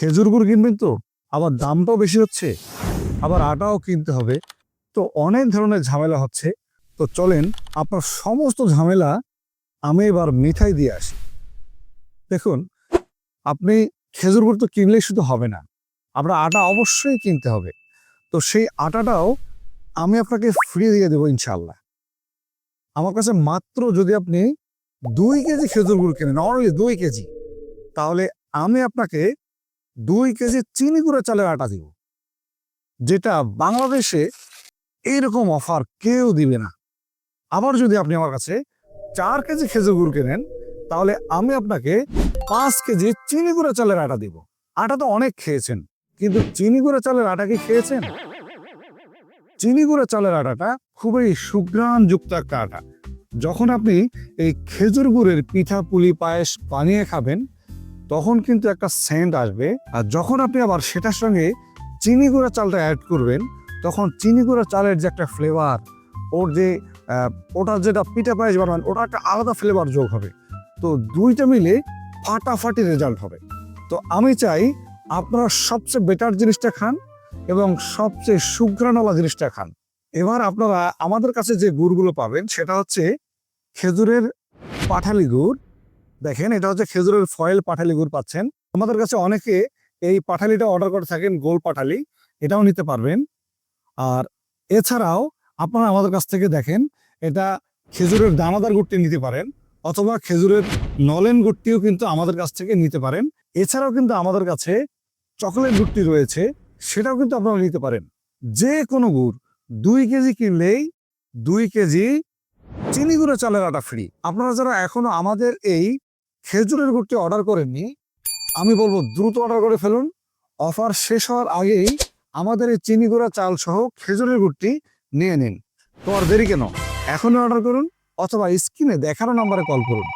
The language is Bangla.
খেজুর গুড় কিনবেন তো? আবার দামটাও বেশি হচ্ছে, আবার আটাও কিনতে হবে। তো অনেক ধরনের ঝামেলা হচ্ছে। তো চলেন আপনার সমস্ত ঝামেলা আমি এবার মিঠাই দিয়ে আসি। দেখুন, আপনি খেজুর গুড় তো কিনলেই শুধু হবে না, আপনার আটা অবশ্যই কিনতে হবে। তো সেই আটাটাও আমি আপনাকে ফ্রি দিয়ে দেবো ইনশাল্লাহ আমার কাছে মাত্র যদি আপনি দুই কেজি খেজুর গুড় কেনেন অনলি দুই কেজি, তাহলে আমি আপনাকে দুই কেজি চিনি গুঁড়া চালের আটা দিব, যেটা বাংলাদেশে এইরকম অফার কেউ দিবে না। আবার যদি আপনি আমার কাছে চার কেজি খেজুর গুড় কেনেন, তাহলে আমি আপনাকে পাঁচ কেজি চিনি গুঁড়া চালের আটা দিব। আটা তো অনেক খেয়েছেন, কিন্তু চিনি গুঁড়া চালের আটা কি খেয়েছেন? চিনি গুঁড়া চালের আটাটা খুবই সুঘ্রাণযুক্ত একটা আটা। যখন আপনি এই খেজুর গুড়ের পিঠা, পুলি, পায়েস বানিয়ে খাবেন তখন কিন্তু একটা সেন্ট আসবে। আর যখন আপনি আবার সেটার সঙ্গে চিনি গুঁড়া চালটা অ্যাড করবেন, তখন চিনি গুঁড়া চালের যে একটা ফ্লেভার ওর যে ওটার যেটা পিঠা পায়েস বানান ওটা একটা আলাদা ফ্লেভার যোগ হবে। তো দুইটা মিলে ফাটাফাটি রেজাল্ট হবে। তো আমি চাই আপনারা সবচেয়ে বেটার জিনিসটা খান এবং সবচেয়ে সুঘ্রাণওয়ালা জিনিসটা খান। এবার আপনারা আমাদের কাছে যে গুড়গুলো পাবেন, সেটা হচ্ছে খেজুরের পাঠালি গুড় দেখেন, এটা হচ্ছে খেজুরের ফয়েল পাঠালি গুড় পাচ্ছেন। আমাদের কাছে অনেকে এই পাঠালিটা অর্ডার করে থাকেন, গোল পাঠালি। এটাও নিতে পারবেন। আর এছাড়াও আপনারা আমাদের কাছ থেকে দেখেন, এটা খেজুরের দানাদার গুড়টি নিতে পারেন, অথবা খেজুরের নলেন গুড়টিও কিন্তু আমাদের কাছ থেকে নিতে পারেন। এছাড়াও কিন্তু আমাদের কাছে চকলেট গুড়টি রয়েছে, সেটাও কিন্তু আপনারা নিতে পারেন। যে কোনো গুড়, দুই কেজি কিনলেই দুই কেজি চিনি গুঁড়ো চালের আটা ফ্রি আপনারা যারা এখনও আমাদের এই খেজুরের গুড়টি অর্ডার করেননি। আমি বলব দ্রুত অর্ডার করে ফেলুন। অফার শেষ হওয়ার আগেই আমাদের এই চিনি গুঁড়া চাল সহ খেজুরের গুড়টি নিয়ে নিন। তো আর দেরি কেন? এখনই অর্ডার করুন অথবা স্ক্রিনে দেখানো নাম্বারে কল করুন।